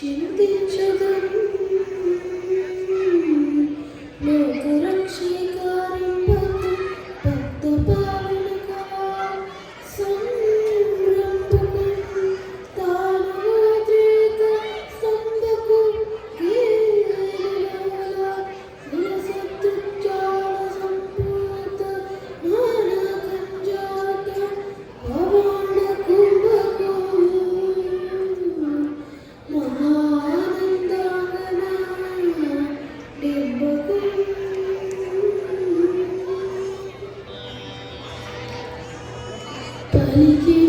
天地之灵 എനിക്ക്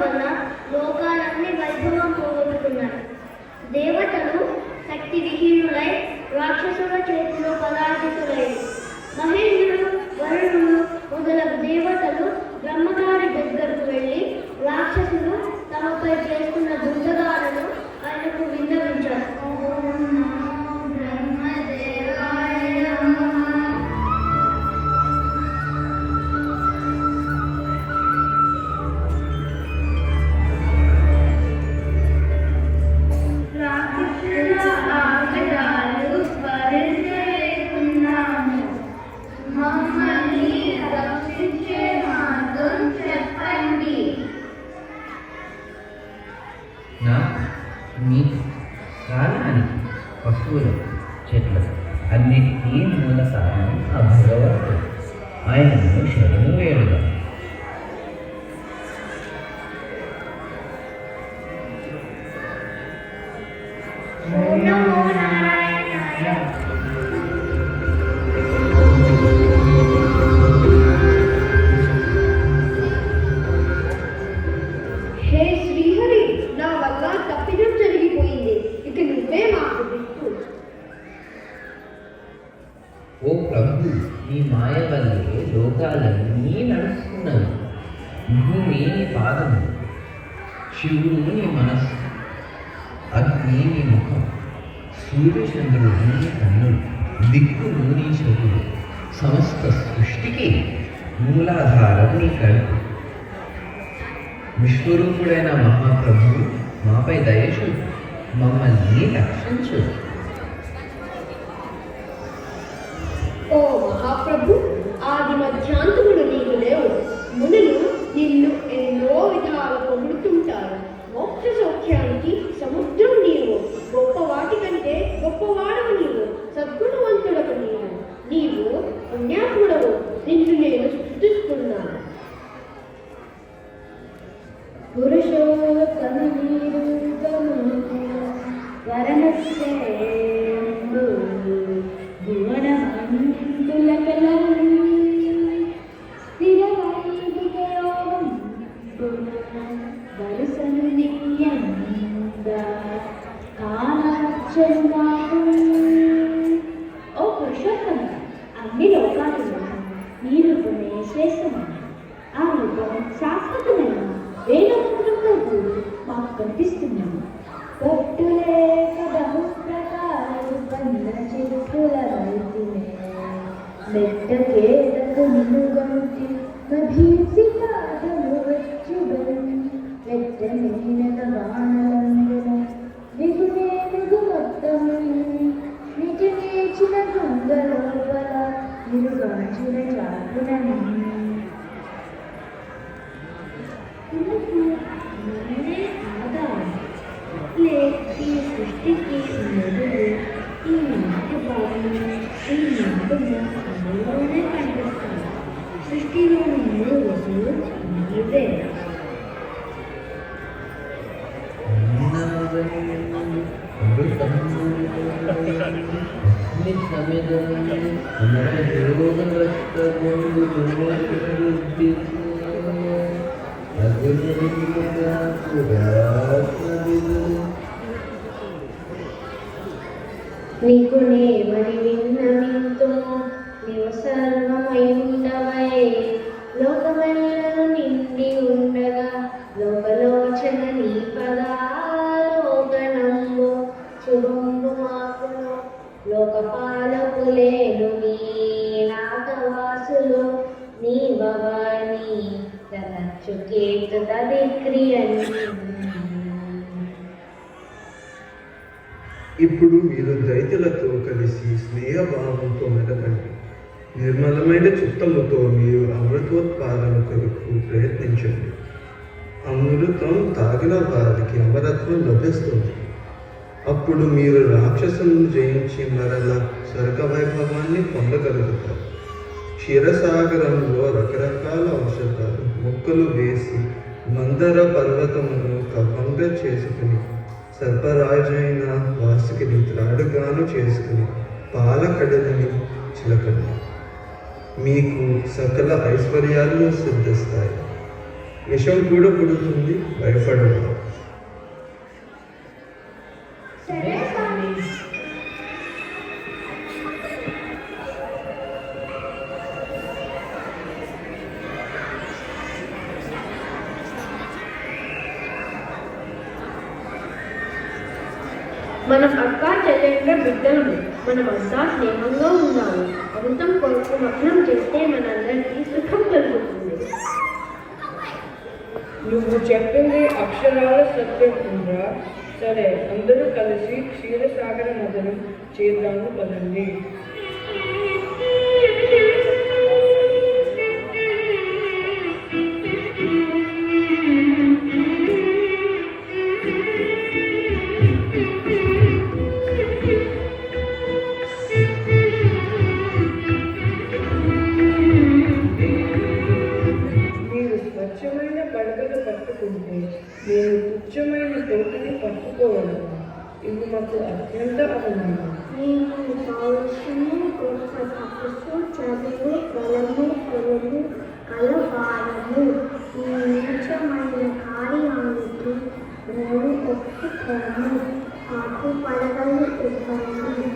వల్ల లోకాలన్నీ వైభవం పోగొట్టుకున్నారు దేవతలు శక్తి విహీనులై రాక్షసుల చేతిలో పదార్థితులై మహేంద్రుడు వరుణుడు మొదలగు దేవతలు బ్రహ్మగారి దగ్గరకు వెళ్ళి రాక్షసులు తమపై చేస్తున్న దుర్గ మీ కాలాన్ని పశువులకు చెట్లు అన్నిటికీ మూల సాధనం ఆ భగవంతుడు ఆయనను శరణు వేడుగా మూలాధారము నీ కడుపు విశ్వరూపుడైన మహాప్రభువు మాపై దయచు మమ్మల్ని రక్షించు. ఓ మహాప్రభు ఆది మధ్యాంతములు నీకు లేవు. మునులు నిన్ను ఎన్నో విధాలు పొగుడుతుంటారు. మోక్ష సౌఖ్యానికి సముద్రం నీవు గొప్ప వాటి కంటే గొప్పవాడవు నీవు సద్గుణవంతుడవు నీవు. నీవు పుణ్యాత్ముడవు నిన్ను నేను ఓ రైతులతో కలిసి స్నేహభావంతో మెదకండి నిర్మలమైన చిత్తముతో మీరు అమృతోత్పాదన కొరకు ప్రయత్నించండి. అమృతం తాగిన వారికి అమరత్వం లభిస్తుంది. అప్పుడు మీరు రాక్షసులను జయించి మరల స్వర్గ వైభవాన్ని పొందగలుగుతారు. క్షీరసాగరంలో రకరకాల ఔషధాలు మొక్కలు వేసి మందర పర్వతమును కవ్వంగా చేసుకుని సర్పరాజైన వాసుకిని త్రాడుగాను చేసుకుని పాలకడలని చిలకండి. మీకు సకల ఐశ్వర్యాలు సిద్ధిస్తాయి. విషం కూడా పుడుతుంది భయపడదు మనం అక్క చెల్లెంగా బిడ్డలము. మనమంతా స్నేహంగా ఉన్నాము. అమృతం కొరకు మగ్నం చేస్తే మనందరికీ సుఖం కలుగుతుంది. నువ్వు చెప్పింది అక్షరాల సత్యం ఉందా సరే అందరూ కలిసి క్షీరసాగర నదనం చేద్దాము పదండి. നീച്ച മണ്ണിൽ കാളിയാണെങ്കിൽ ഒത്തിപ്പോണം ആട്ടുപലകളിൽ ഉൾപ്പെടുന്നു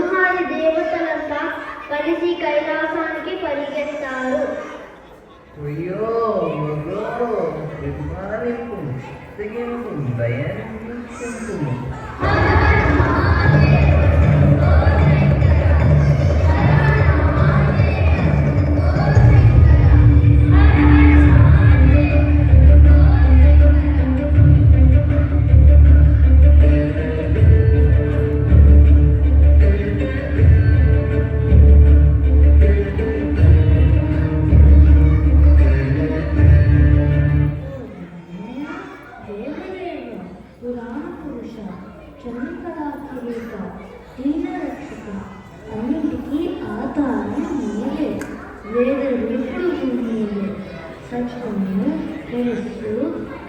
బ్రహ్మాది దేవతలంతా కలిసి కైలాసానికి పరిగెత్తారు. అయ్యో మగో విమానింపు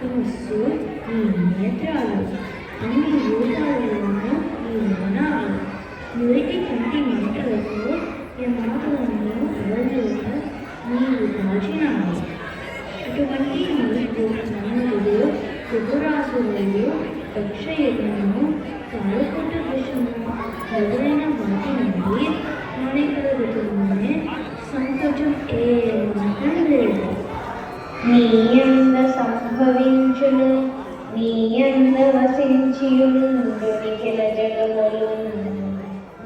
ధనస్సు ధనస్సు నీ నేత్రాలు. అన్ని రూపాలలోనూ నీ మనాలు నురికి కంటి మాటలతో ఈ మాటలను ఎవరిలోక నీవు దాచినావు. అటువంటి నీకు నన్నులు కుబురాసులు దక్షయజ్ఞము కాలకొట్ట విషయము ఎవరైన వాటి నుండి హానికలుగుతుందనే సంకోచం ఏ మాత్రం లేదు. నీ అంద సంభవించును నీ అంద వసించియుండునిఖిల జగములు.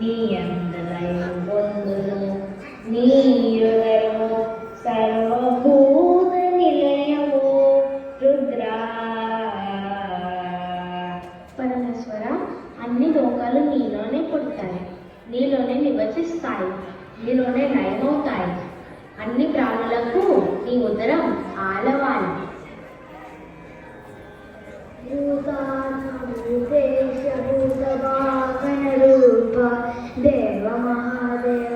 నీ అందలయం పొందును. నీ యుదరము సర్వభూత నిలయము. రుద్రా పరమేశ్వర అన్ని లోకాలు నీలోనే పుడతాయి. నీలోనే నివసిస్తాయి. నీలోనే లయమవుతాయి అన్ని ప్రాణులకు నీ ఉదరం ఆలవాలి. రూప దేవ మహాదేవ దేవ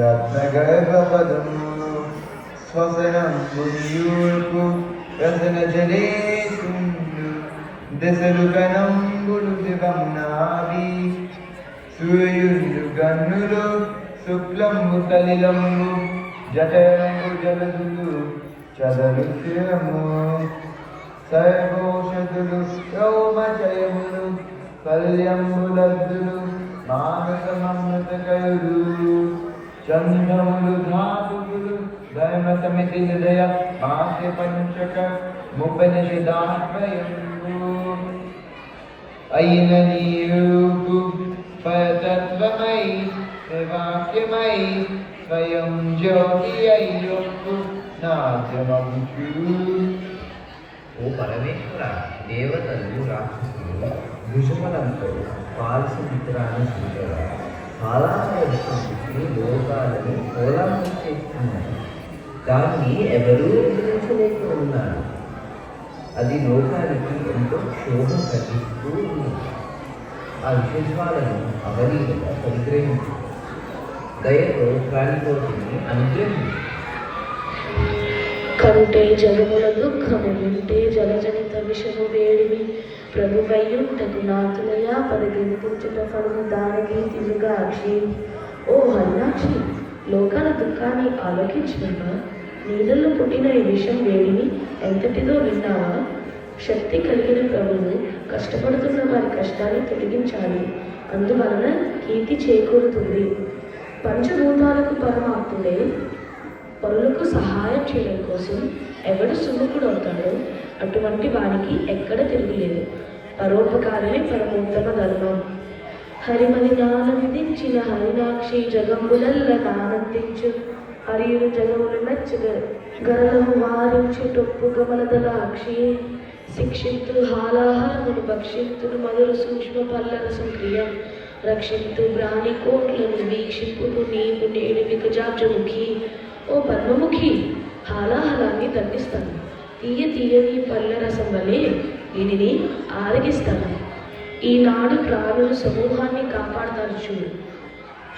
రత్నగర్భపదము స్వసనం బుద్యూర్పు రసన జలేకుండు దశలు గణంబులు దివం నాభి సూర్యుడు గన్నులు శుక్లంబు తలిలంబు జటయంబు జలదులు చదలు స్థిరము సర్వోషధులు యౌమచయములు కళ్యంబులద్దులు మానసమృతకయులు चन्द्रमुधासुदयमतमितिहृदय भास्य पञ्चक मुपनिषदात्मयम् अयिननीरूपु परतत्त्वमयि वाक्यमयि स्वयं ज्योतिययोक्तु नाचमम् ಓ ಪರಮೇಶ್ವರ ದೇವತಲ್ಲೂ ರಾಕ್ಷಸರು ದುಶ್ಮನಂತರು ಪಾಲಿಸುತ್ತಿರಾನ ಸೂಚರ దేవతలు రాక్షసులు భుజబలంతో పాలసముద్రాన్ని సూచన దాన్ని ఎవరూ ఎదిరించలేక ఉన్నారు. అది లోకానికి ఎంతో క్షోభ కలిగిస్తూ ఉంది. ఆ విశేషాలను అవలీలగా పరిగ్రహించు. దయతో ప్రాణికోటిని అనుగ్రహించు. కంటే జగముల దుఃఖము వింటే జలజనిత విషము వేడిమి. ప్రభువయ్యుంటకు నాతులయా పరిగెత్తించుట ఫలము దానికి తిరుగాక్షి ఓ హన్నాక్షి లోకాల దుఃఖాన్ని ఆలోకించినవా నీళ్ళల్లో పుట్టిన ఈ విషం వేడిని ఎంతటిదో విన్నావా? శక్తి కలిగిన ప్రభువు కష్టపడుతున్న వారి కష్టాన్ని తొలగించాలి. అందువలన కీర్తి చేకూరుతుంది. పంచభూతాలకు పరమాత్ముడే పనులకు సహాయం చేయడం కోసం ఎవడు సుముఖుడవుతాడో అటువంటి వానికి ఎక్కడ తిరుగులేదు. పరోపకారమే పరమోత్తమ ధర్మం. హరిమలినానందించిన హరినాక్షి జగంబులల్ల నానందించు హరియుడు జగములు మెచ్చగ గరలము వారించు టొప్పు గమలదలాక్షి శిక్షిత్తు హాలాహలమును భక్షిత్తును మధుర సూక్ష్మ పల్లర క్రియ రక్షిత్తు బ్రాణి కోట్లను వీక్షింపును నీవు నేడు వికజాబ్జముఖి ఓ పద్మముఖి హాలాహలాన్ని తగ్గిస్తాను తీయ తీయని పళ్ళ రసం వలె దీనిని ఆరగిస్తాను. ఈనాడు ప్రాణుల సమూహాన్ని కాపాడతారు చూడు.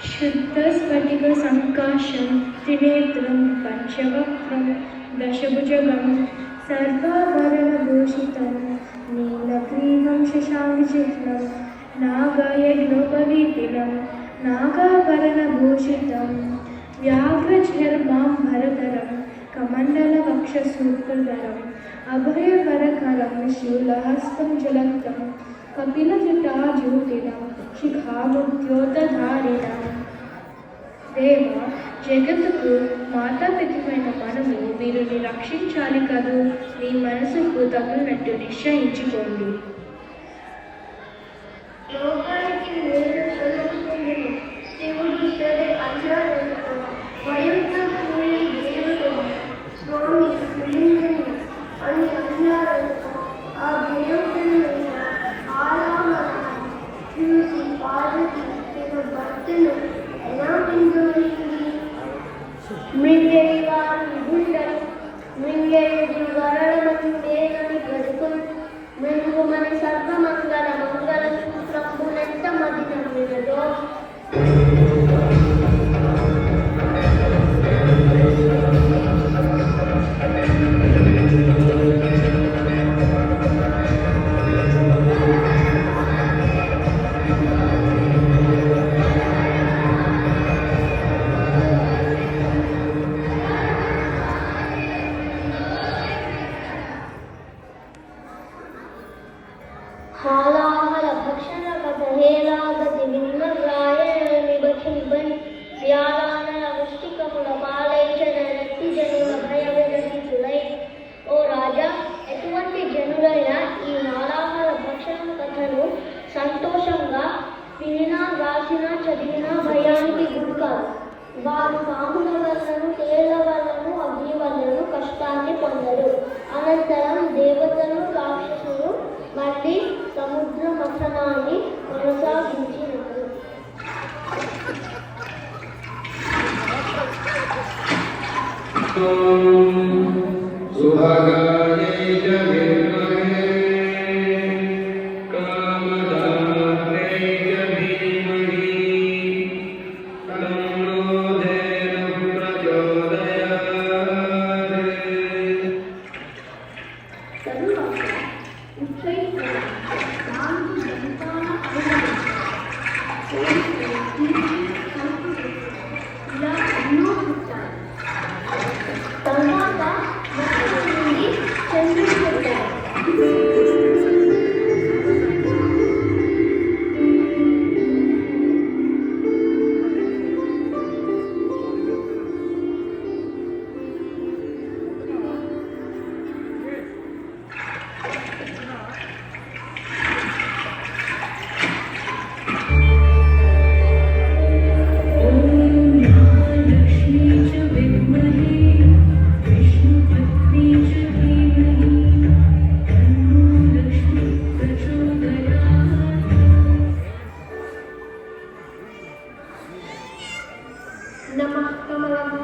శుద్ధ స్ఫటిక సంకాశం త్రినేత్రం పంచవక్రం దశభుజగం సర్వాభరణభూషితం నీలగ్రీవం శశాంకచిహ్నం నాగాయజ్ఞోపవీతినం నాగాభరణభూషితం వ్యాఘ్రచర్మాం భరతరం. కమండల వక్షసూకుధరం అభయకరకరం శూలహస్తం జలంతం కపిలజటాజ్యోతినం శిఖాముద్యోతధారిణం దేవ జగత్తుకు మాతాపితమైన మనము వీరిని రక్షించాలి కదూ? మీ మనసుకు తగినట్టు నిశ్చయించుకోండి. లోకానికి దేవుడు mga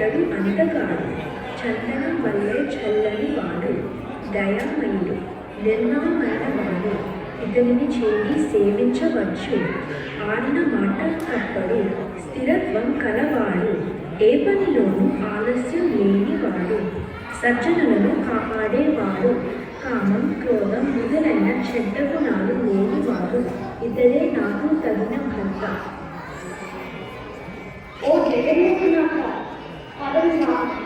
ఇతడు అంటకాడు చందనం వల్లే చల్లని వాడు. దయామయుడు నిర్మలమైన వాడు ఇతనిని చేయి సేవించవచ్చు. ఆడిన మాట తప్పడు. స్థిరత్వం కలవాడు. ఏ పనిలోనూ ఆలస్యం లేనివాడు. సజ్జనులను కాపాడేవాడు. కామం క్రోధం మొదలైన చెడ్డ గుణాలు లేనివాడు. ఇతడే నాకు తగిన భర్త. ఓ జగన్మోహన్ God.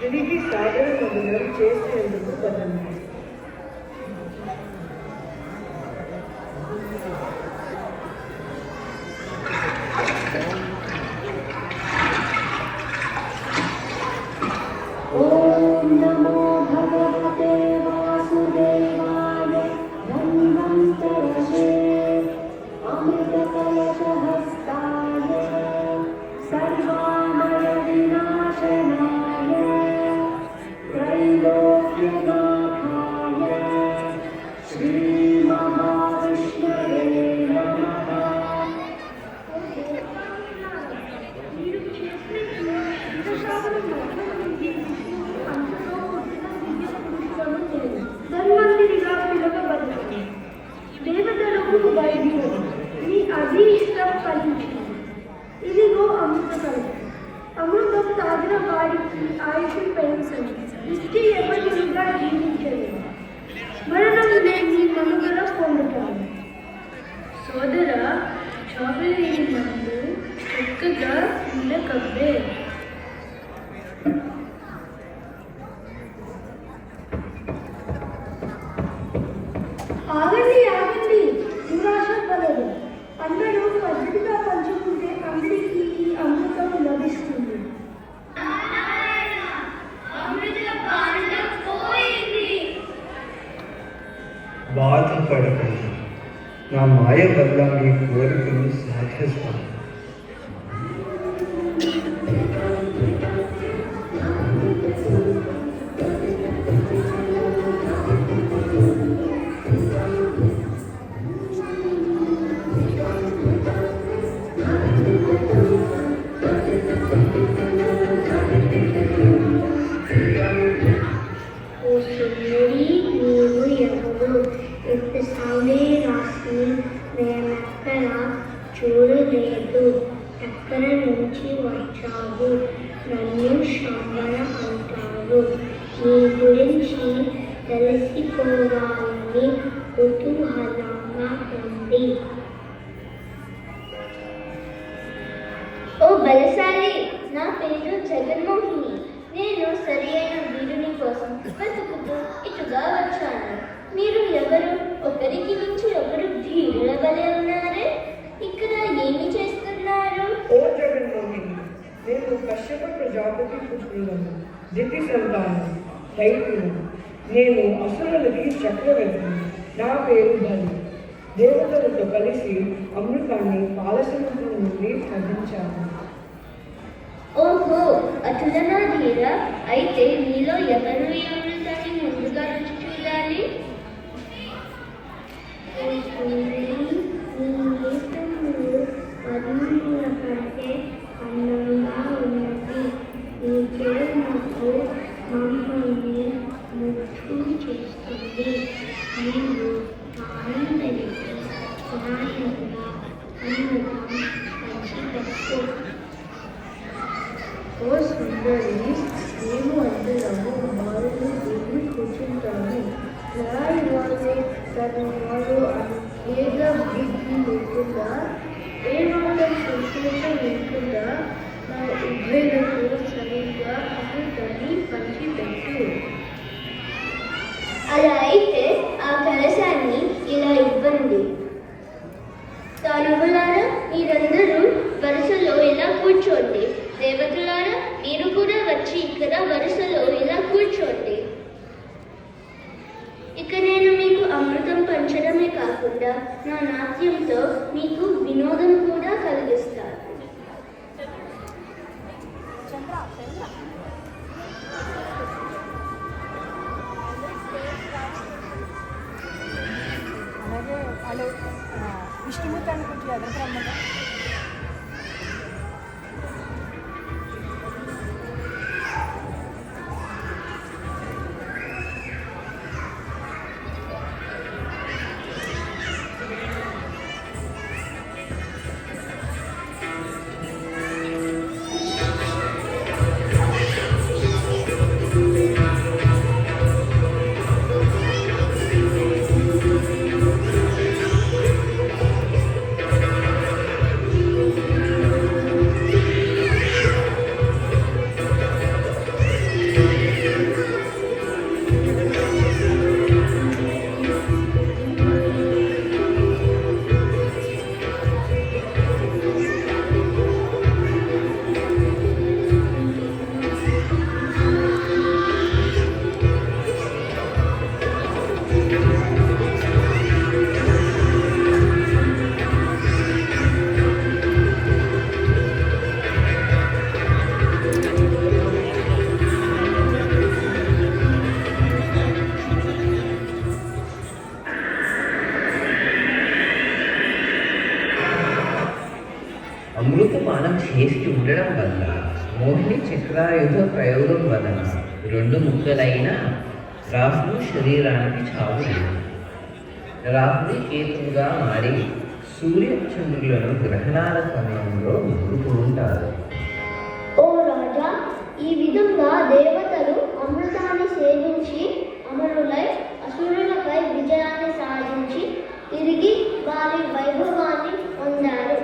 తిరిగి కార్యాన్వయం చేసేందుకు పదండి ಈ ಆದಿ ಇಷ್ಟ ಪರಿ ಇದಿಗೋ ಅಮೃತಸರಿ ಅಮೃತಂ ತಾಗಿನ ಬಾಡಿಸಿ ಆಯುಷಿ ಪಯಣಿಸಲಿ ಇಷ್ಟೇ ಎಂಬ ನಿಮಗ ಜೀವಿಸಿದೆ ಮರಣವಿದೆ ನೀ ಮನುಗರ ಕೊಂಡುಟ ಸೋದರ ಶೋಭೆಯನ್ನು ಎಕ್ಕದ ನಿಲಕಬ್ಬೆ మాయ వల్ల మీ కోరికను సాధిస్తాను కశ్యప ప్రజాపతి పుత్రులను దితి సంతానం దైత్యులను. నేను అసురులకి చక్రవర్తి నా పేరు బలి. దేవతలతో కలిసి అమృతాన్ని పాలసముద్రం నుండి అందించాను ఓహో అతులనాధీర అయితే మీలో ఎవరు ఈ అమృతాన్ని ముందుగా రుచి చూడాలి ఓ సుందరి, నీ నేత్రములు పద్మముల కంటే అందంగా ఉన్నది నీ చిరునవ్వు మమ్మల్ని ముగ్ధు చేస్తుంది నీవు ఆనందరికి సహాయంగా అమృతం పంచిపెట్టు ఓ సుందరి మేము అందరము బాలులు దిగి కూర్చుంటాము ఎలా ఇవ్వాలి తను వాడు లేకుండా ఏ మాత్రం సంతోషం లేకుండా నా రాహులు శరీరానికి చావు లేదు. రాహులు కేతువుగా మారి సూర్య చంద్రులను గ్రహణాల సమయంలో ముడుతూ ఉంటారు ఓ రాజా ఈ విధంగా దేవతలు అమృతాన్ని సేవించి అమరులై అసురులపై విజయాన్ని సాధించి తిరిగి వారి వైభవాన్ని పొందారు.